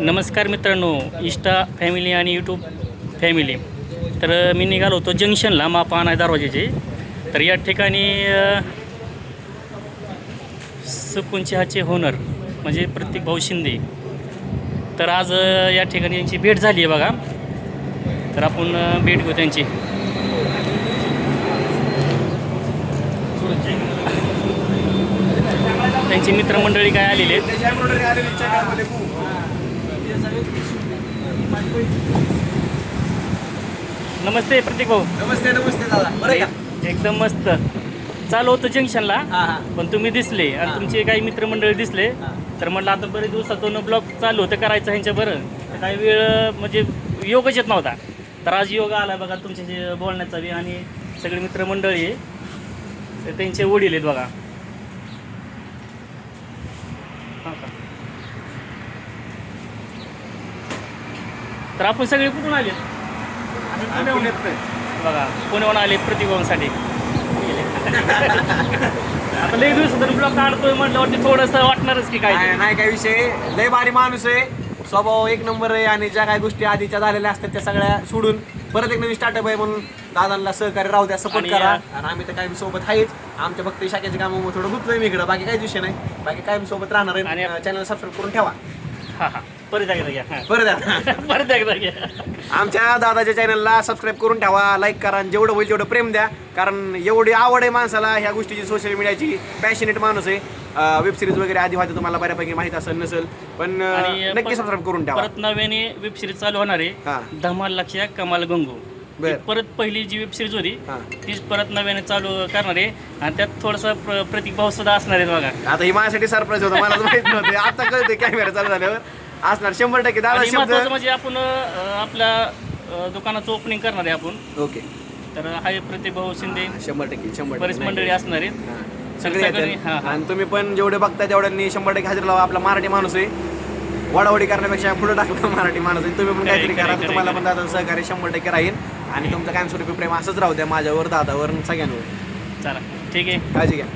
नमस्कार मित्रांनो इष्टा फॅमिली आणि यूट्यूब फॅमिली. तर मी निघालो होतो जंक्शनला मापा आणाय दरवाजेचे. तर या ठिकाणी अ, सुकून चहाचे होनर म्हणजे प्रत्येक भाऊ शिंदे. तर आज या ठिकाणी यांची भेट झाली आहे बघा. तर आपण भेट घेऊ त्यांची. त्यांची मित्रमंडळी काय आलेली आहेत? नमस्ते प्रतीक भाऊ. नमस्ते नमस्ते दादा. बरं का? एकदम मस्त. चालू होतं जंक्शनला हा हा. पण तुम्ही दिसले आणि. तुमचे काही मित्रमंडळी दिसले. हा. तर म्हटलं आता बरेच दिवसातून ब्लॉग चालू होतं करायचं ह्यांच्या बरं. तर काही वेळ म्हणजे योगच येत नव्हता. तर आज योग आला बघा तुमच्याशी बोलण्याचा बी आणि सगळी मित्रमंडळी. आहे तर त्यांचे वडील आहेत बघा. हा का? तर आपण सगळे कुठून आले बघा पुण्याहून आले प्रतिभावांसाठी. आता लई दिवस ब्लॉग काढतोय म्हटलं वाटतं थोडंसं वाटणारच की काय नाही काय विषय. लय भारी माणूस आहे. स्वभाव एक नंबर आहे आणि ज्या काही गोष्टी आधीच्या झालेल्या असतात त्या सगळ्या सोडून परत एक नवीन स्टार्टअप आहे म्हणून दादांना सहकार्य राहू द्या सपोर्ट आणि, करा. आणि आम्ही तर कायम सोबत आहेच. आमच्या फक्त शाखेच्या कामामुळे थोडं गुंतलोय मी इकडं. बाकी काहीच विषय नाही. बाकी कायम सोबत राहणार आणि- आहे चॅनल सबस्क्राईब करून ठेवा. हा हा. परत एकदा घ्या हा. परत एकदा. घ्या. आमच्या दादाच्या चॅनलला सबस्क्राईब करून ठेवा लाईक करा आणि जेवढं होईल तेवढं प्रेम द्या. कारण एवढी आवड आहे माणसाला ह्या गोष्टीची सोशल मीडियाची पॅशनेट माणूस आहे. वेब सिरीज वगैरे आधी होते तुम्हाला बऱ्यापैकी माहीत असेल नसेल. पण अं, आणि नक्की सबस्क्राईब करून ठेवा. परत नव्याने वेब सिरीज चालू होणार हा. आहे धमाल लक्ष्या कमाल गंगू. बर. ती परत पहिली जी वेब सिरीज होती हा. तीच परत नव्याने चालू करणार आहे. आणि त्यात थोडंसं प्र प्रतीक भाऊ सुद्धा असणार आहेत बघा. आता ही माझ्यासाठी सरप्राईज होतं मला माहीत नव्हते. आता कळते कॅमेरा चालू झाल्यावर. असणार. शंभर टक्के दादा आणि महत्वाचं म्हणजे आपण अं, आपल्या अं, दुकानाचं ओपनिंग करणार आहे आपण. ओके. तर हाय प्रतीक भाऊ शिंदे. शंभर टक्के शंभर बरीच टक्के मंडळी असणार आहेत. हा. सगळे. हा, हा. आणि तुम्ही पण जेवढे बघताय तेवढ्यांनी शंभर टक्के हजेर लावा आपला मराठी माणूस आहे. वडावडी करण्यापेक्षा पुढे टाकला मराठी माणूस आहे. तुम्ही पण काहीतरी करा. तुम्हाला. पण दादा सहकार्य शंभर टक्के राहील. आणि तुमचं कायमस्वरूपी प्रेम असंच राहू द्या. माझ्यावर दादावर आणि सगळ्यांवर. चला. ठीक आहे. काळजी घ्या.